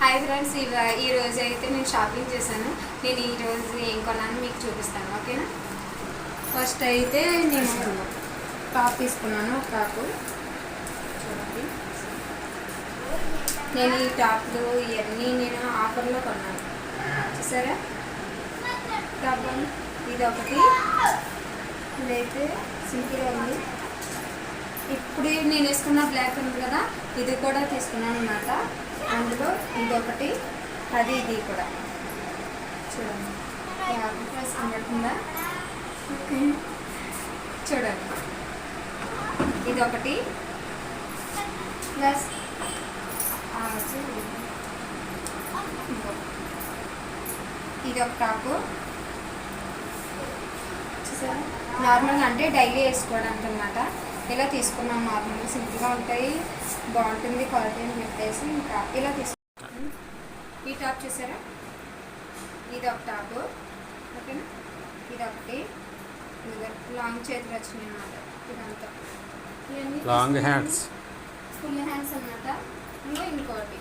Hi friends ఇవ- ఈ రోజు అయితే నేను షాపింగ్ చేశాను. నేను ఈ రోజు ఏం కొన్నాను మీకు చూపిస్తాను ఓకేనా ఫస్ట్ అయితే నేను టాప్ తీసుకున్నాను టాప్ చూడండి. నేను ఈ టాప్లు ఇవన్నీ నేను ఆఫర్లో కొన్నాను. చూసారా? టాప్ ఇది ఒకటి. ఇదైతే సింపుల్గా ఉంది. ఇప్పుడు నేను వేసుకున్న బ్లాక్ ఉంది కదా ఇది కూడా తీసుకున్నాను అనమాట అందులో ఇదొకటి అది ఇది కూడా. చూడండి. యాభై ప్లస్ కనబడుతుందా ఓకే. చూడండి. ఇదొకటి. ప్లస్ ఇది ఒక టాపు. చూసారా? నార్మల్గా అంటే డైలీ వేసుకోవడానికి అనమాట ఇలా తీసుకున్నాం. నార్మల్గా సింపుల్గా ఉంటాయి. బాగుంటుంది క్వాలిటీ అని చెప్పేసి ఇంకా ఇలా తీసుకున్నాం. ఈ టాప్ చూసారా? ఇది ఒక టాప్. ఓకేనా? ఇది ఒకటి. లాంగ్ చేతులు వచ్చినాయి అనమాట ఇదంతా. ఇవన్నీ లాంగ్ హ్యాండ్స్. ఫుల్ హ్యాండ్స్ అన్నమాట. ఇంకో ఇంకోటి.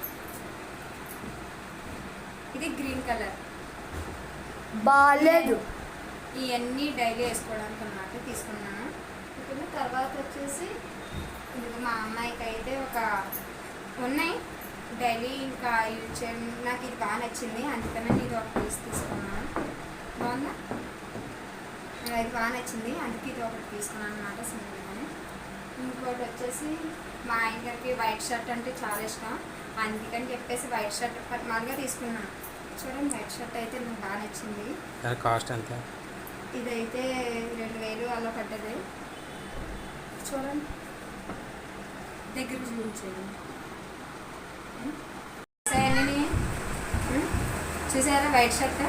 ఇది గ్రీన్ కలర్. బాగాలేదు ఇవన్నీ డైలీ వేసుకోవడానికి అన్నమాట తీసుకున్నాను. తర్వాత వచ్చేసి మా అమ్మాయికి అయితే ఒక ఉన్నాయి. డైలీ ఇంకా యూజ్ చేయడం నాకు ఇది బాగా నచ్చింది. అందుకని నేను ఇది ఒక పీస్ తీసుకున్నాను. బాగుందా? నాకు ఇది బాగా నచ్చింది. అందుకే ఇది ఒకటి తీసుకున్నాను అనమాట సింపుల్గానే ఇంకోటి వచ్చేసి మా ఆయన గారికి వైట్ షర్ట్ అంటే చాలా ఇష్టం. అందుకని చెప్పేసి వైట్ షర్ట్ పద్మాలుగా తీసుకున్నాను. చూడండి వైట్ షర్ట్ అయితే నాకు బాగా నచ్చింది. కాస్ట్ ఎంత? ఇదైతే రెండు వేలు అలా పడ్డది. చూడండి దగ్గర చూపించేది సరేనండి చూసారా వైట్ షర్ట్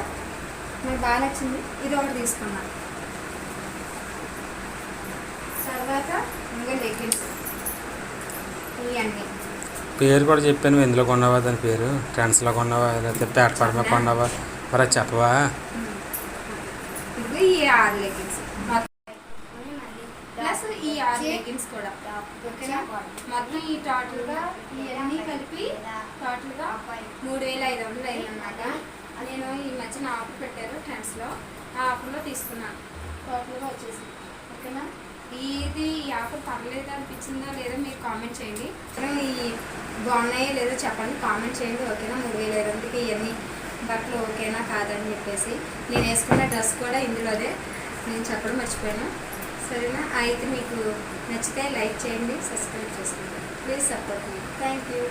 నాకు బాగా నచ్చింది ఇది ఒకటి తీసుకున్నాను తర్వాత ఇంకా లెగ్గిన్స్ ఇవన్నీ పేరు కూడా చెప్పాను ఎందులో కొన్నావా దాని పేరు? ట్రెండ్స్లో కొన్నావా? లేకపోతే ప్లాట్ఫామ్ మీద కొన్నావా? మరి చెప్పవా? ఇది ఆరు లెగ్గిన్స్ ప్లస్ ఈ ఆరు లెగ్గిన్స్ కూడా. ఓకేనా? మొత్తం ఈ టోటల్గా ఇవన్నీ కలిపి టోటల్గా మూడు వేల ఐదు వందలు అయిందన్నమాట. నేను ఈ మధ్యన ఆఫర్ పెట్టారు ట్రెండ్స్లో ఆ ఆఫర్లో తీసుకున్నాను టోటల్గా వచ్చేసి ఓకేనా? ఇది ఈ ఆఫర్ పర్లేదు అనిపించిందా లేదో మీరు కామెంట్ చేయండి. ఈ బాగున్నాయో లేదో చెప్పండి. కామెంట్ చేయండి ఓకేనా? మూడు వేల ఐదు వందలకి ఇవన్నీ బట్టలు ఓకేనా కాదని చెప్పేసి. నేను వేసుకున్న డ్రెస్ కూడా ఇందులోదే. నేను చెప్పడం మర్చిపోయాను. సరేనా? అయితే మీకు నచ్చితే లైక్ చేయండి సబ్స్క్రైబ్ చేసుకోండి. ప్లీజ్ సపోర్ట్ మీ థ్యాంక్ యూ